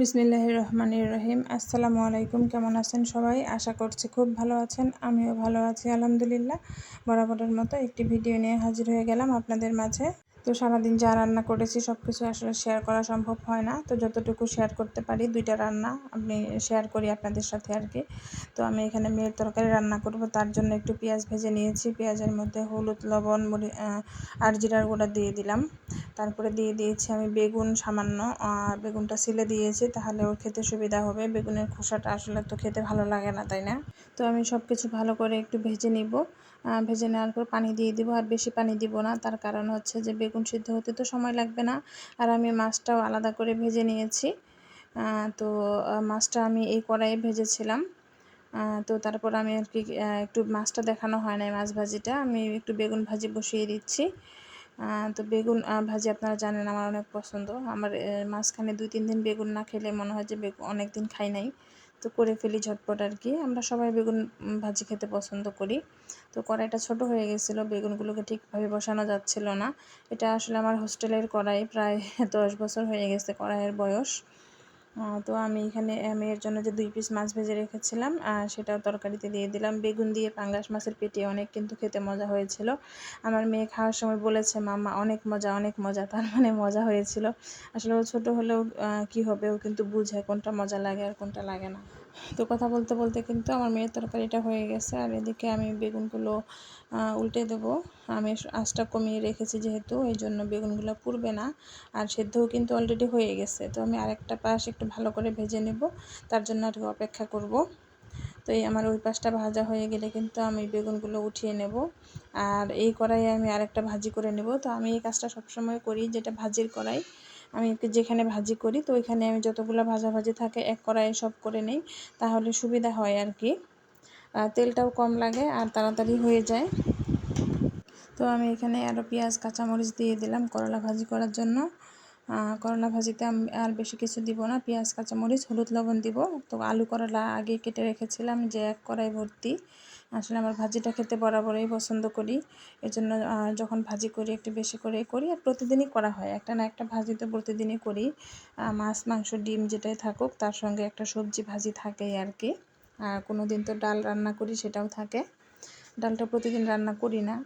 বিসমিল্লাহ রহমানির রহিম। আসসালামু আলাইকুম কেমন আছেন সবাই? আশা করছি খুব ভালো আছেন, আমিও ভালো আছি, আলহামদুলিল্লাহ। বরাবরের মতো একটি ভিডিও নিয়ে হাজির হয়ে গেলাম আপনাদের মাঝে। তো সারাদিন যা রান্না করেছি সব কিছু আসলে শেয়ার করা সম্ভব হয় না। তো যতটুকু শেয়ার করতে পারি, দুইটা রান্না আমি শেয়ার করি আপনাদের সাথে আর কি। তো আমি এখানে মেয়ের তরকারি রান্না করব, তার জন্য একটু পেঁয়াজ ভেজে নিয়েছি। পেঁয়াজের মধ্যে হলুদ, লবণ আর জিরার গুঁড়া দিয়ে দিলাম। তারপরে দিয়ে দিয়েছি আমি বেগুন সামান্য, আর বেগুনটা সিলে দিয়েছি, তাহলে ওর খেতে সুবিধা হবে। বেগুনের খোসাটা আসলে তো খেতে ভালো লাগে না, তাই না? তো আমি সব কিছু ভালো করে একটু ভেজে নিব। ভেজে নেওয়ার পর পানি দিয়ে দিব, আর বেশি পানি দিব না। তার কারণ হচ্ছে যে বেগুন সিদ্ধ হতে তো সময় লাগবে না, আর আমি মাছটাও আলাদা করে ভেজে নিয়েছি। তো মাছটা আমি এই কড়াইয়ে ভেজেছিলাম। তো তারপর আমি আর কি একটু মাছটা দেখানো হয় নাই মাছ ভাজিটা। আমি একটু বেগুন ভাজি বসিয়ে দিচ্ছি। তো বেগুন ভাজি আপনারা জানেন আমার অনেক পছন্দ। আমার মাঝখানে দুই, তিন দিন বেগুন না খেলে মনে হয় যে বেগুন অনেক দিন খাই নাই। তো করে ফেলি ঝটপট আর কি। আমরা সবাই বেগুন ভাজি খেতে পছন্দ করি। তো কড়াইটা ছোট হয়ে গেছিল, বেগুনগুলোকে ঠিকভাবে বসানো যাচ্ছিল না। এটা আসলে আমার হোস্টেলের কড়াই, প্রায় দশ বছর হয়ে গেছে কড়াইয়ের বয়স। তো আমি এখানে মেয়ের জন্য যে দুই পিস মাছ ভেজে রেখেছিলাম সেটাও তরকারিতে দিয়ে দিলাম। বেগুন দিয়ে পাঙ্গাস মাছের পেটে অনেক কিন্তু খেতে মজা হয়েছিল। আমার মেয়ে খাওয়ার সময় বলেছে মামা অনেক মজা অনেক মজা। তার মানে মজা হয়েছিল। আসলে ও ছোটো হলেও কি হবে? ও কিন্তু বুঝে কোনটা মজা লাগে আর কোনটা লাগে না। তো কথা বলতে বলতে কিন্তু আমার মেয়ের তরকারিটা হয়ে গেছে। আর এদিকে আমি বেগুনগুলো উল্টে দেব। আমি আঁচটা কমিয়ে রেখেছি যেহেতু, এই জন্য বেগুনগুলো পুড়বে না। আর সেদ্ধও কিন্তু অলরেডি হয়ে গেছে। তো আমি আরেকটা পাশ একটু ভালো করে ভেজে নেব। তার জন্য আর অপেক্ষা করব। তো এই আমার ওই পাশটা ভাজা হয়ে গেলে কিন্তু আমি বেগুনগুলো উঠিয়ে নেব। আর এই কড়াইয়ে আমি আরেকটা ভাজি করে নেব। তো আমি এই কাজটা সবসময় করি, যেটা ভাজির কড়াই। আমি যেখানে ভাজি করি, তো ওইখানে আমি যতগুলো ভাজাভাজি থাকে, এক কড়াইয়ে সব করে নেই, তাহলে সুবিধা হয় আর কি তেলটাও কম লাগে আর তাড়াতাড়ি হয়ে যায়। তো আমি এখানে আরও পেঁয়াজ, কাঁচামরিচ দিয়ে দিলাম করলা ভাজি করার জন্য। করলা ভাজিতে আমি আর বেশি কিছু দিব না। পেঁয়াজ, কাঁচামরিচ, হলুদ, লবণ দিব। তো আলু করলা আগে কেটে রেখেছিলাম, যে এক কড়াই ভর্তি। আসলে আমার ভাজিটা খেতে বরাবরই পছন্দ করি। এর জন্য যখন ভাজি করি, একটু বেশি করে করি। আর প্রতিদিনই করা হয়। একটা না একটা ভাজি তো প্রতিদিনই করি। মাছ, মাংস, ডিম যেটাই থাকুক, তার সঙ্গে একটা সবজি ভাজি থাকেই আর কি। কোনো দিন তো ডাল রান্না করি, সেটাও থাকে। ডালটা প্রতিদিন রান্না করি না।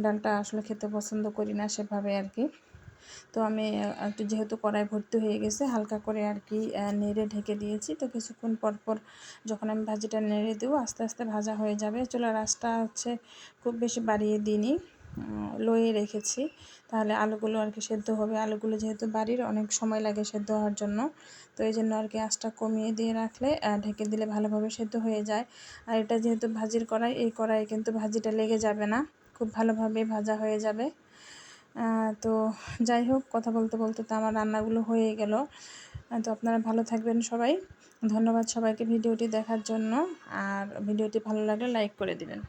ডালটা আসলে খেতে পছন্দ করি না সেভাবে আর কি। তো আমি একটু যেহেতু কড়াই ভর্তি হয়ে গেছে, হালকা করে আর কি নেড়ে ঢেকে দিয়েছি। তো কিছুক্ষণ পর পর যখন আমি ভাজিটা নেড়ে দেবো, আস্তে আস্তে ভাজা হয়ে যাবে। চুলার রাসটা হচ্ছে খুব বেশি বাড়িয়ে দিইনি লয়ে রেখেছি। তাহলে আলুগুলো আর কি সেদ্ধ হবে। আলুগুলো যেহেতু বাড়ির, অনেক সময় লাগে সেদ্ধ হওয়ার জন্য। তো এই জন্য আর কি আঁচটা কমিয়ে দিয়ে রাখলে ঢেকে দিলে ভালোভাবে সেদ্ধ হয়ে যায়। আর এটা যেহেতু ভাজির কড়াই, এই কড়াই কিন্তু ভাজিটা লেগে যাবে না। খুব ভালোভাবে ভাজা হয়ে যাবে। তো যাই হোক, কথা বলতে বলতে তো আমার রান্নাগুলো হয়ে গেল। তো আপনারা ভালো থাকবেন সবাই। ধন্যবাদ সবাইকে ভিডিওটি দেখার জন্য। আর ভিডিওটি ভালো লাগলে লাইক করে দিবেন।